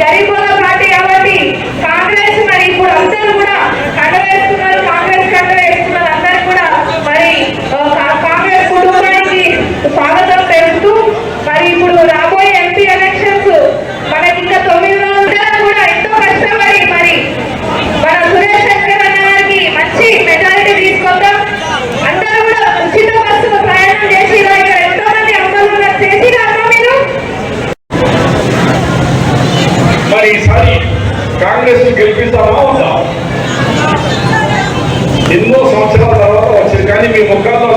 Kariba కానీ ఈసారి కాంగ్రెస్ గెలిపిస్తామా ఉందా? ఎన్నో సంవత్సరాల తర్వాత వచ్చింది. కానీ మీ ముఖాల్లో